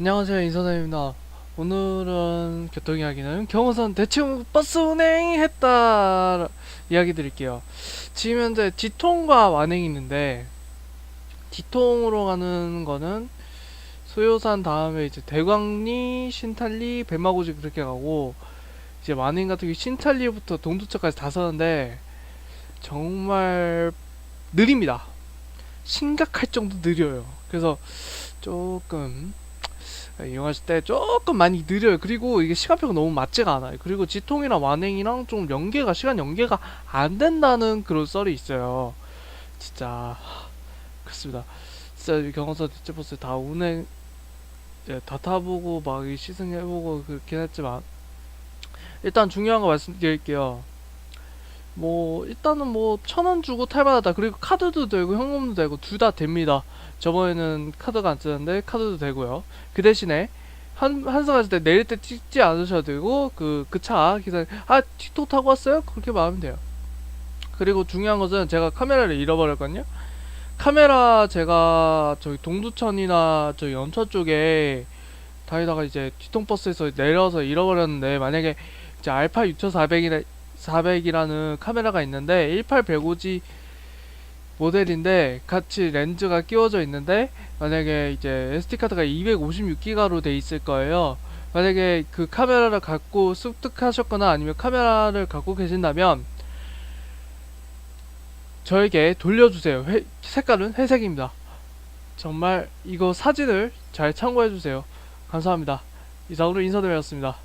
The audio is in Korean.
안녕하세요 인사장입니다. 오늘은 교통 이야기는 경호선 대충 버스 운행했다 이야기 드릴게요. 지금 현재 지통과 완행이 있는데 지통으로 가는 거는 소요산 다음에 이제 대광리, 신탈리, 백마고지 그렇게 가고 이제 완행 같은 경우 신탈리부터 동두천까지 다 서는데 정말 느립니다. 심각할 정도 느려요. 그래서 조금 이용하실 때 조금 많이 느려요. 그리고 이게 시간표가 너무 맞지가 않아요. 그리고 지통이랑 완행이랑 좀 연계가 시간 연계가 안 된다는 그런 썰이 있어요. 진짜 그렇습니다. 진짜 이 경호사 대체버스 다 운행 예, 다 타보고 막이 시승해보고 그렇긴 했지만 일단 중요한 거 말씀드릴게요. 뭐 일단은 뭐 천 원 주고 탈만하다. 그리고 카드도 되고 현금도 되고 둘 다 됩니다. 저번에는 카드가 안 쓰는데 카드도 되고요. 그 대신에 한 한승 하실 때 내릴 때 찍지 않으셔도 되고 그 그 차 기사 아 틱톡 타고 왔어요? 그렇게 말하면 돼요. 그리고 중요한 것은 제가 카메라를 잃어버렸거든요. 카메라 제가 저기 동두천이나 저기 연천 쪽에 다니다가 이제 뒤통버스에서 내려서 잃어버렸는데 만약에 이제 알파 6400이나 400이라는 카메라가 있는데 18150G 모델인데 같이 렌즈가 끼워져 있는데 만약에 이제 SD카드가 256기가로 돼 있을 거예요. 만약에 그 카메라를 갖고 습득하셨거나 아니면 카메라를 갖고 계신다면 저에게 돌려주세요. 회- 색깔은 회색입니다. 정말 이거 사진을 잘 참고해주세요. 감사합니다. 이상으로 인사드렸습니다.